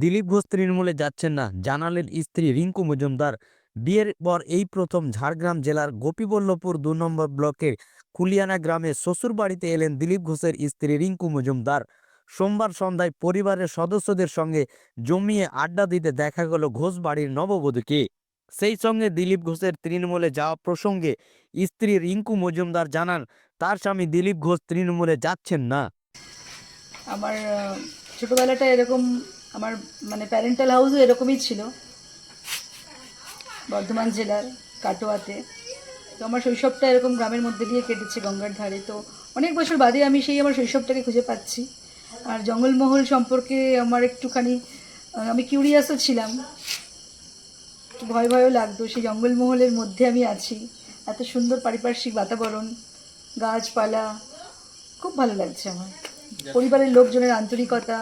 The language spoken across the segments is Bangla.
দিলীপ ঘোষ তৃণমূলে যাচ্ছেন না। জানালেন স্ত্রী রিঙ্কু মজুমদার। বিয়ের পর এই প্রথম ঝাড়গ্রাম জেলার গোপীবল্লভপুর দু নম্বর ব্লকের কুলিয়ানা গ্রামে শ্বশুর বাড়িতে এলেন দিলীপ ঘোষের স্ত্রী রিঙ্কু মজুমদার। সোমবার সন্ধ্যায় পরিবারের সদস্যদের সঙ্গে জমিয়ে আড্ডা দিতে দেখা গেল ঘোষ বাড়ির নববধূকে। সেই সঙ্গে দিলীপ ঘোষের তৃণমূলে যাওয়া প্রসঙ্গে স্ত্রী রিঙ্কু মজুমদার জানান, তার স্বামী দিলীপ ঘোষ তৃণমূলে যাচ্ছেন না। আমার ছোটবেলাটা এরকম আমার মানে প্যারেন্টাল হাউসও এরকমই ছিল। বর্ধমান জেলার কাটোয়াতে। তো আমার শৈশবটা এরকম গ্রামের মধ্যে দিয়ে কেটেছে গঙ্গার ধারে। তো অনেক বছর বাদে আমি সেই আমার শৈশবটাকে খুঁজে পাচ্ছি। আর জঙ্গলমহল সম্পর্কে আমার একটুখানি আমি কিউরিয়াসও ছিলাম। একটু ভয় ভয়ও লাগতো সেই জঙ্গলমহলের মধ্যে আমি আছি। এত সুন্দর পারিপার্শ্বিক বাতাবরণ গাছপালা খুব ভালো লাগছে আমার। পরিবারের লোকজনের আন্তরিকতা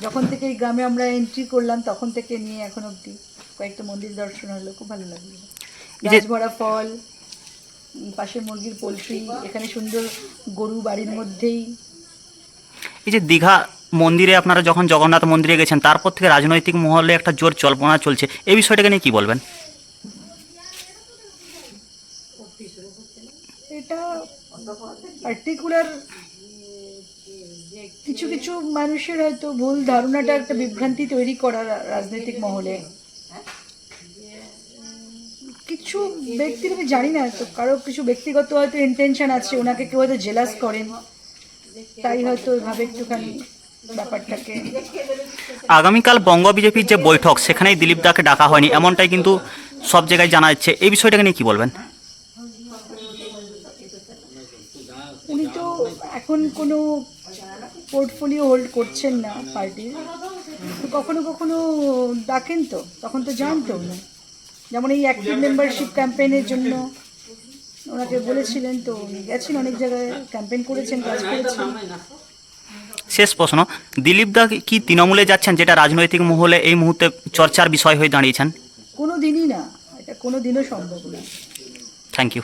যখন থেকে এই গ্রামে আমরা এন্ট্রি করলাম তখন থেকে নিয়ে এখন অবধি কয়েকটা মন্দির দর্শন হলো খুব ভালো লাগল। এই যে- গাছ ভরা ফল পাশে মুরগির পোলট্রি এখানে সুন্দর গরু বাড়ির মধ্যেই। এই যে দীঘা মন্দিরে আপনারা যখন জগন্নাথ মন্দিরে গেছেন তারপর থেকে রাজনৈতিক মহলে একটা জোর জল্পনা চলছে। এই বিষয়টাকে নিয়ে কি বলবেন? এটা পার্টিকুলার কিছু কিছু মানুষের হয়তো ভুল ধারণাটা একটা বিভ্রান্তি তৈরি করা রাজনৈতিক মহলে। কিছু ব্যক্তির আমি জানি না, তো কারও কিছু ব্যক্তিগত হয়তো ইন্টেনশন আছে, ওনাকে কেউ হয়তো জেলাস করেন। তাই হয়তো এভাবে একটুখানি ব্যাপারটাকে আগামীকাল বঙ্গ বিজেপির যে বৈঠক, সেখানেই দিলীপ দাকে ডাকা হয়নি, এমনটাই কিন্তু সব জায়গায় জানা যাচ্ছে। এই বিষয়টাকে নিয়ে কি বলবেন? উনি তো এখন কোনো পোর্টফোলিও হোল্ড করছেন না পার্টির তো কখনো কখনো ডাকেন তো তখন তো যান তো উনি। যেমন এই অ্যাক্টিভ মেম্বারশিপ ক্যাম্পেইনের জন্য ওনাকে বলেছিলেন তো উনি গেছেন অনেক জায়গায় ক্যাম্পেইন করেছেন কাজ করেছেন। শেষ প্রশ্ন দিলীপ দা কি তৃণমূলে যাচ্ছেন যেটা রাজনৈতিক মহলে এই মুহূর্তে চর্চার বিষয় হয়ে দাঁড়িয়েছেন? কোনো দিনই না এটা কোনো দিনও সম্ভব না। Thank you